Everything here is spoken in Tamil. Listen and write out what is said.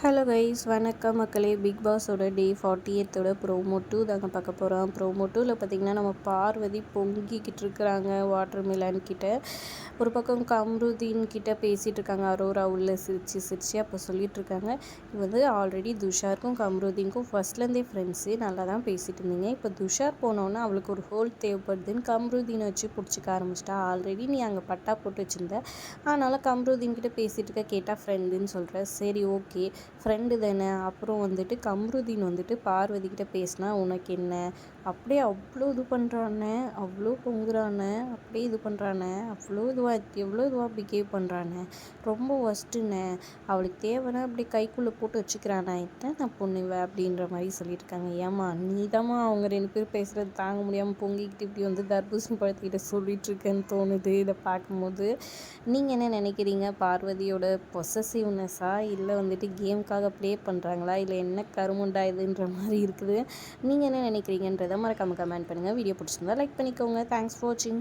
ஹலோ கைஸ் வணக்கம் மக்களே. பிக் பாஸோட டே ஃபார்ட்டி எய்த்தோட ப்ரோமோ டூ தாங்க பார்க்க போகிறோம் ப்ரோமோ டூவில் பார்த்திங்கன்னா நம்ம பார்வதி பொங்கிக்கிட்டு இருக்கிறாங்க வாட்டர் மிலான் கிட்ட. ஒரு பக்கம் கம்ருதீன் கிட்ட பேசிகிட்டு இருக்காங்க அரோரா உள்ள சிரிச்சு சிரிச்சு அப்போ சொல்லிகிட்டு இருக்காங்க. இது வந்து ஆல்ரெடி துஷாருக்கும் கம்ருதீனுக்கும் ஃபர்ஸ்ட்லேருந்தே ஃப்ரெண்ட்ஸு நல்லா தான் பேசிகிட்டு இருந்தீங்க. இப்போ துஷார் போனோன்னா அவளுக்கு ஒரு ஹோல் தேவைப்படுதுன்னு கம்ருதீனை வச்சு பிடிச்சிக்க ஆரம்பிச்சிட்டா. ஆல்ரெடி நீ அங்கே பட்டா போட்டு வச்சுருந்த. அதனால் கம்ருதீன் கிட்ட பேசிகிட்டு இருக்க கேட்டால் ஃப்ரெண்டுன்னு சொல்கிற சரி ஓகே ஃப்ரெண்டு தானே. அப்புறம் வந்துட்டு கம்ருதீன் வந்துட்டு பார்வதிக்கிட்ட பேசினா உனக்கு என்ன? அப்படியே அவ்வளோ இது பண்ணுறானே அவ்வளோ பொங்குறானே அப்படியே இது பண்ணுறானே அவ்வளோ இதுவாக எவ்வளோ இதுவாக பிஹேவ் பண்ணுறானே ரொம்ப ஒஸ்ட்டுண்ணே அவளுக்கு தேவைன்னா அப்படியே கைக்குள்ளே போட்டு வச்சுக்கிறானா? என்ன நான் பொண்ணுவேன் அப்படின்ற மாதிரி சொல்லியிருக்காங்க. ஏமா நீ தாம்மா அவங்க ரெண்டு பேரும் பேசுகிறது தாங்க முடியாமல் பொங்கிக்கிட்டு இப்படி வந்து தர்பூசணி பழத்துக்கிட்ட சொல்லிகிட்ருக்கேன்னு தோணுது. இதை பார்க்கும்போது நீங்கள் என்ன நினைக்கிறீங்க? பார்வதியோட பொசசிவ்னஸா இல்லை வந்துட்டு கேம் கேம்காக ப்ளே பண்ணுறாங்களா இல்லை என்ன கருமுண்டா இதுன்ற மாதிரி இருக்குது. நீங்கள் என்ன நினைக்கிறீங்கன்றதை மறக்காமல் கமெண்ட் பண்ணுங்கள் வீடியோ பிடிச்சிருந்தா லைக் பண்ணிக்கோங்க. தேங்க்ஸ் ஃபார் வாட்சிங்